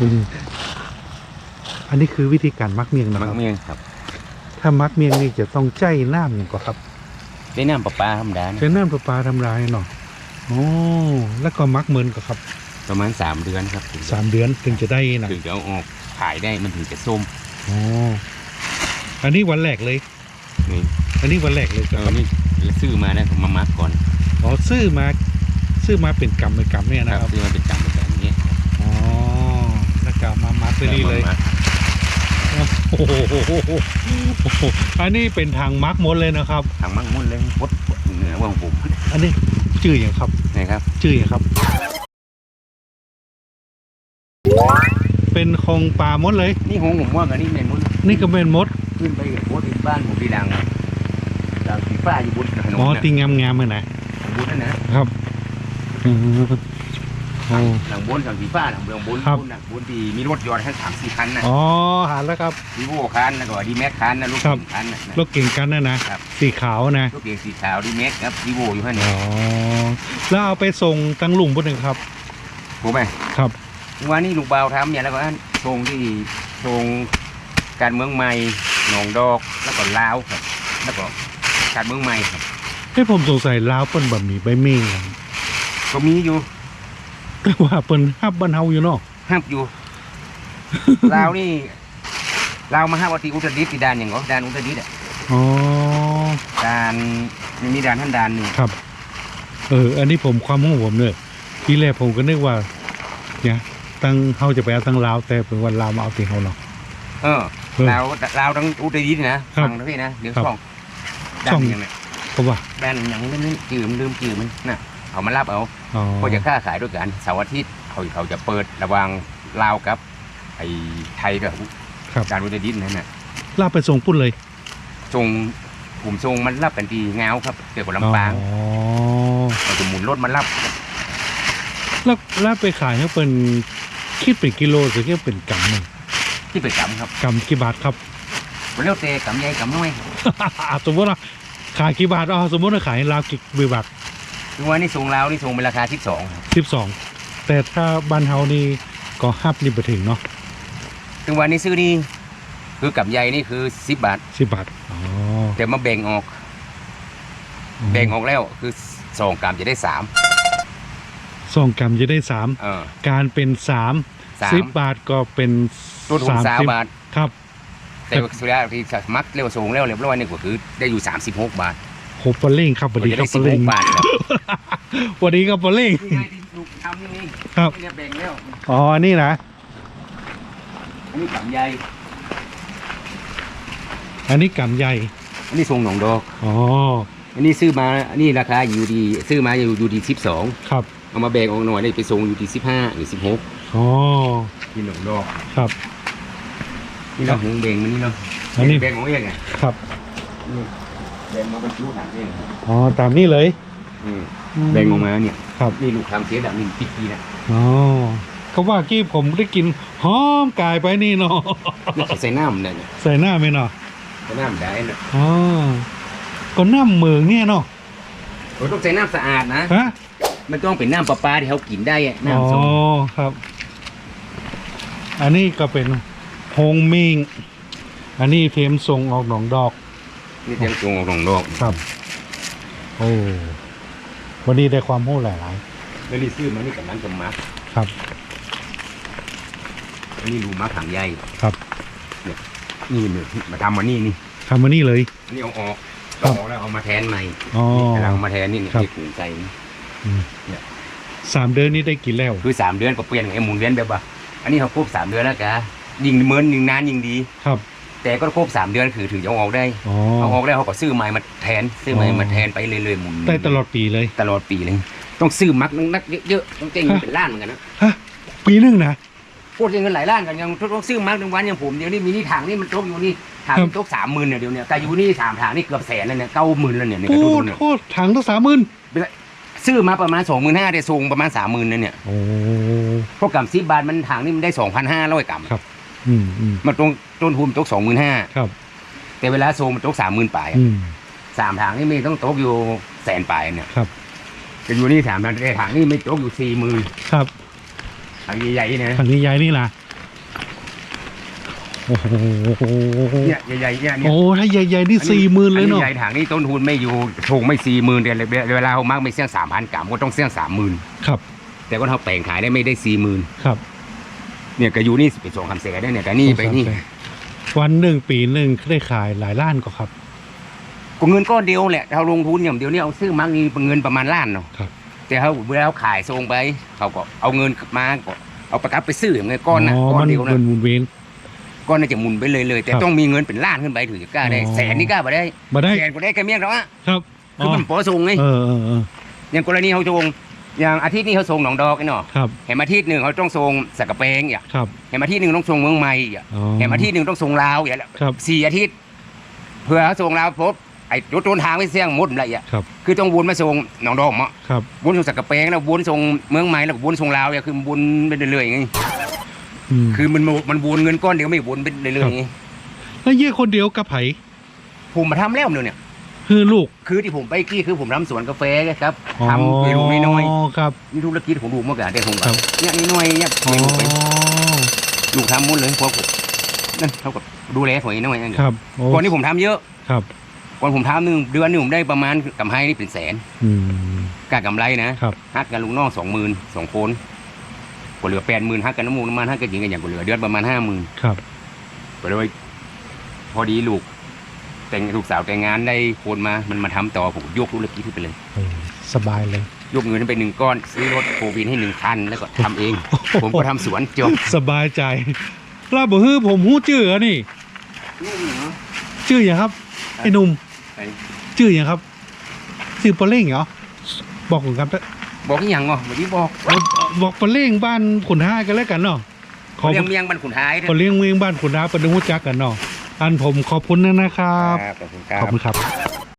อืมอันนี้คือวิธีการมักเมียงนะมัคกรับ เมียงครับถ้ามักเมียงนี่จะต้องใจน้ำอย่างก่อนครับได้น้ำประปาธรรมดานะใช้น้ำประปาทำลายเนาะโอ้แล้วก็มักเหมือนกับครับประมาณสามเดือนครับถึงสามเดือนถึงจะได้นะถึงจะเอาออกขายได้มันถึงจะส้มอ๋ออันนี้วันแรกเลย นี่อันนี้วันแรกเลยคเอรัอบนี่ซื้อมานะผมมามักก่อนอ๋อซื้อมาซื้อมาเป็นกำเป็นกำเนี่ยนะครับซื้อมาเป็นจำเป็นแบบนี้อ๋อแล้วก็ มามัดไปนี่เลยอามามักโอ้โหอันนี้เป็นทางมักหมดเลยนะครับ ทางมักมุ่นเลยพดเหนือว่างผมอันนี้ชื่ออย่างครับนะครับ ชื่ออย่างครับ เป็นคงปลาหมดเลย นี่หงผมว่ากันนี่เมนมุ่นนี่ก็เป็นมด ขึ้นไปกับโพสต์ที่บ้านผมที่ดังดังสีฟ้าอยู่บนถนนอ๋อนะติงงามๆเลยนะบนนั่นนะครับอืม โอ้ หลังบนหลังสีฟ้าหลังเมืองบนครับ บนน่ะบนที่มีรถยนต์ทั้งสามสี่คันนะอ๋อหาแล้วครับดีโวคันแล้วก็ดีแม็กคันนะลูกครับ คันนะ รถเก่งกันนะนะครับ สีขาวนะลูกเก๋งสีขาวดีแม็กครับดีโวอยู่ข้างในอ๋อแล้วเอาไปส่งตังหลุงปุ่นหนึ่งครับถูกไหมครับวันนี้ลูกเบาวทำเนี่ยแล้วก็ส่งที่ส่งการเมืองใหม่หนองดอกแล้วก็ลาวครับ แล้วก็การเมืองใหม่ครับให้ผมสงสัยลาวเปิ้นบะหมี่ใบเมี่ยงครับก็มีอยู่ แต่ว่าเปิ้นฮับบ้านเฮาอยู่เนาะห้ามอยู่ ลาวนี่ลาวมาห้ามวัติอุตรดิตถ์ที่ด่านอย่างก็ด่านอุตรดิตถ์อะอ๋อด่านนี่มีด่านท่านด่านหนึ่งครับ เออ อันนี้ผมความของผมเนี่ยทีแรกผมก็นึกว่าเนี่ยตั้งเฮาจะไปเอาตั้งลาวแต่เป็นวันลาวมาเอาที่เฮาเนาะ เออเออลาวลาวทั้งอุตรดิตถ์นะครับฟังนะพี่นะเดี๋ยวครับ ช่องช่ด่าองนอย่างเนี้ยเพราะว่า ด่านอย่างนี้นั่นจืมลืมจืมมันน่ะเอามารับเอา อ๋อ ก็จะค้าขายด้วยกันเสาร์อาทิตย์เขาเขาจะเปิดระหวางลาวกับ ไอ้ไทยกับครับ การอุตรดิตถ์นั่นน่ะลาวไปส่งปุ่นเลยทรงกลุ่มทรงมันรับกันทีเงาวครับเกี่ยวกับลำปางอ๋อเราจะหมุนรถมารับแล้วแล้วไปขายให้เป็นคิดเป็นกิโลหรือคิดเป็นกำหนึ่งที่ไปกำครับกำกี่บาทครับ มันเรียกเตะกำใหญ่กำน้อย สมมติว่าขายกี่บาทอ๋อสมมติว่าขายลาวกี่บาท ทุกวันนี้ทรงลาวนี่ทรงเป็นราคาที่สองสิบสองแต่ถ้าบ้านเฮานี่ก็ฮับนี่ไปถึงเนาะทุกวันนี้ซื้อนี่คือกำใหญ่นี่คือสิบบาทสิบบาทอ๋อแต่มาแบ่งออก แบ่งออกแล้วคือสองกำจะได้สามสองกำจะได้สามเออ การเป็นสามสามสิบบาทก็เป็นต้นทุนสามสิบาท ครับ แต่สุดท้ายที่มักเร็วสูงเร็วเรียบร้อยนี่ก็คือได้อยู่สามสิบหกบาทโหปลาเล่งครับสวัสดีจะครัได้บปสิลาบหเล่งกบาทครับ สวัสดีครับปลาเล่งนี่ไงที่ลูกทำนี่นี่ครับเนี่ยแบ่งแล้ว อ๋ออันนี่นะอันนี้กำใหญ่อันนี้กำใหญ่อันนี้ทรงหนองดอก อ๋ออันนี้ซื้อมาอันนี้ราคาอยู่ดี ซื้อมาอยู่อยู่ดีสิบสองครับเอามาแบ่งออกหน่อยได้ไปทรงอยู่ที่สิบห้าหรือสิบหกอ๋อที่หนองดอกครับ นี่เราหงแบ่งมันนี่เนาะอันนี้แบ่งของเองไงครับ นี่แบ่งมาเป็นชุดหนังเองอ๋อตามนี้เลย อืมแบ่งออกมาเนี่ยครับนี่ลูกทำเสียดับหนึ่งปีกีนะอ๋อเขาว่ากี้ผมได้กินหอมกายไปนี่เนาะนี่เขาใส่น้ำเนี่ยใส่หน้าไหมเนาะใส่น้ำได้นะอ๋อก็น้ำเมืองเนี่ยเนาะเราต้องใส่น้ำสะอาดนะฮะมันต้องเป็นน้ำประปาที่เขากินได้อะอ๋อน้ำส้มครับ อันนี้ก็เป็นโฮงมิงอันนี้เทมทรงออกหนองดอก นี่เตรียมทรงออกหนองดอก ครับ โอ้ วันนี้ได้ความรู้หลายแล้วนี่ซื้อมานี่กับน้ำสมักๆครับ อันนี้รูมะขังใหญ่ครับนี่เนี่ยมาทำมานี่นี่ทำมานี่เลย อันนี้เอาออกครับเอาออกแล้วเอามาแทนใหม่อ๋อ นี่กำลังเอามาแทนนี่นี่ครับ ที่ถุงใส่นี่สามเดือนนี้ได้กินแล้ว คือสามเดือนก็เปลี่ยนไอ้หมุนเวียนแบบว่าอันนี้เขาครบสามเดือนแล้วกะยิงเหมือนยิงนานยิงดี ครับ แต่ก็ครบสามเดือนคือถึงจะเอาออกได้อ๋อเอาออกแล้วเขาก็ซื้อใหม่มาแทนซื้อใหม่อ๋อมาแทนไปเรื่อยๆหมุนได้ตลอดปีเลย ตลอดปีเลยต้องซื้อมักนักๆเยอะๆต้องเจ๊งฮะเป็นล้านเหมือนกันนะฮะปีหนึงนะ พูดเงินหลายล้านกันยังต้องซื้อมักหนึ่งวันอย่างผมเดี๋ยวนี้มีนี่ถังนี่มันตกอยู่นี่ถังครับ ตกสามหมื่นเนี่ยเดี๋ยวเนี้แต่อยู่นี่สามถังนี่เกือบแสนแล้วเนี่ยเก้าหมื่นแล้วเนี่ยในกโอ้ระตุ้นเนี่ยโหถังตั้งสามหมื่นซื้อมาประมาณสองหมื่นห้าได้ส่งประมาณสามหมื่นนั่นเนี่ยโอ้พวกกำสิบบาทมันถังนี่มันได้สองพันห้าร้อยกำครับ อืมอืมมันตรงต้นทุนตกสองหมื่นห้าครับแต่เวลาส่งมันตกสามหมื่นปลายอะอืมสามถังนี่มีต้องตกอยู่แสนปลายเนี่ยครับจะอยู่นี่สามถังแต่ถังนี่ไม่ตกอยู่สี่หมื่นครับถังใหญ่ๆนะถังนี้ใหญ่นี่นะโอ้โหเนี่ยใหญ่ๆเนี่ยเนี่ยโอ้ถ้าใหญ่ๆนี่สี่หมื่นเลยเนาะอัใหญ่ถังนี่ต้นทุนไม่อยู่ถูกไม่สี่หมื่นเดือนเลยเวลาเขามักไม่เสี่ยงสามพันกรัมก็ต้องเสี่ยงสามหมื่นครับ แต่ก็เขาแปลงขายได้ไม่ได้สี่หมื่นครับ เนี่ยก็อยู่นี่เป็นสองคำเสกได้เนี่ยแต่นี่ไปนี่ วันหนึ่งปีหนึ่งได้ขายหลายล้านก็ครับก็เงินก้อนเดียวแหละเราลงทุนอย่างเดียวเนี่ยเอาซื้อมักนี่เงินประมาณล้านเนาะครับ แต่เขาเวลาเขาขายส่งไป เขาก็เอาเงินมาก็เอาประกับไปซื้อเงินก้อนนะก้อมันนเดียวนะมันหมุนเวียนก้อนน่าจะหมุนไปเลยเลยแต่ครับต้องมีเงินเป็นล้านขึ้นไปถึงจะกล้าได้อ๋อแสนนี่กล้าไปได้มาได้แสนก็ได้แค่เมี่ยงแล้วอะครับคือมันปอส่งไงเออเออเอออย่างกรณีเขาส่ง อย่างอาทิตย์นี้เขาส่งหนองดอกไอ้เนาะครับเห็นอาทิตย์หนึ่งเขาต้องส่งสักกะเปงอย่างครับ เห็นอาทิตย์หนึ่งต้องส่งเมืองใหม่อย่างอ๋อเห็นอาทิตย์หนึ่งต้องส่งลาวอย่างครับ สี่อาทิตย์เพื่อเขาส่งลาวพบไอ้รถต้นทางไม่เสี่ยงหมดอะไรอย่างครับคือต้องวนมาส่งหนองดอกเมาะครับ วนส่งสักกะเปงแล้ววนส่งเมืองใหม่แล้วก็วนส่งลาวอย่างคือวนไปเรื่อยๆอย่างงี้อืม คือมันมันวนเงินก้อนเดียวไม่วนไปเรื่อยๆอย่างงี้แล้วเยี่ยคนเดียวกับไผ่ผมมาทำแล้วเนี่ย คือลูกคือที่ผมไปกี้คือผมทำสวนกาแฟครับทำไปลูกน้อยอ๋อครับๆนี่ธุรกิจของลูกเมื่อกี้ได้ผมครักับบเนี่ยนี่น้อยเนี่ยอ๋อไม่ลูกไปลูกทำหมดเลยเพราะผมนั่นเท่ากับดูแลหอยน้อยนั่นครับโอ้ก่อนนี้ผมทำเยอะครับก่อนผมทำหนึ่งเดือนหนึงผมได้ประมาณกำไรนี่เป็นแสนอืมกากำไรนะครับฮักกันลูกน้องสองหมื่นสองคนก็เหลือแปดหมื่นฮักกันน้ำมูกน้ำมันฮักกันหญิงกันอย่างก็เหลือเดือนประมาณห้าหมื่นครับก็เลยพอดีลูก แต่งลูกสาวแต่งงานได้โคนมา มันมาทำต่อผมยกธุรกิจขึ้นไปเลยเออสบายเลย ยกเงินไปหนึ่งก้อน ซื้อรถโฟวินให้หนึ่งคัน แล้วก็ทำเอง ผมก็ทำสวนจบสบายใจลาบฮือผมหู้ชื่ออะนี่ชื่ออย่างครับไอ้หนุ่มไอ้ชื่ออย่างครับชื่อปลาเล่งเหรอบอกผมครับบอกอีหยังเหรอเมื่อกี้บอกเอาบอกปลาเล่งบ้านขุนห้ากันแล้วกันเนาะขอเลี้ยงเมียงบันขุนท้ายปลาเล่งเมืองบ้านขุนห้าเป็นหู้จักกันเนาะ อันผมขอบคุณนะครับ ขอบคุณคขอบรับคุณครับ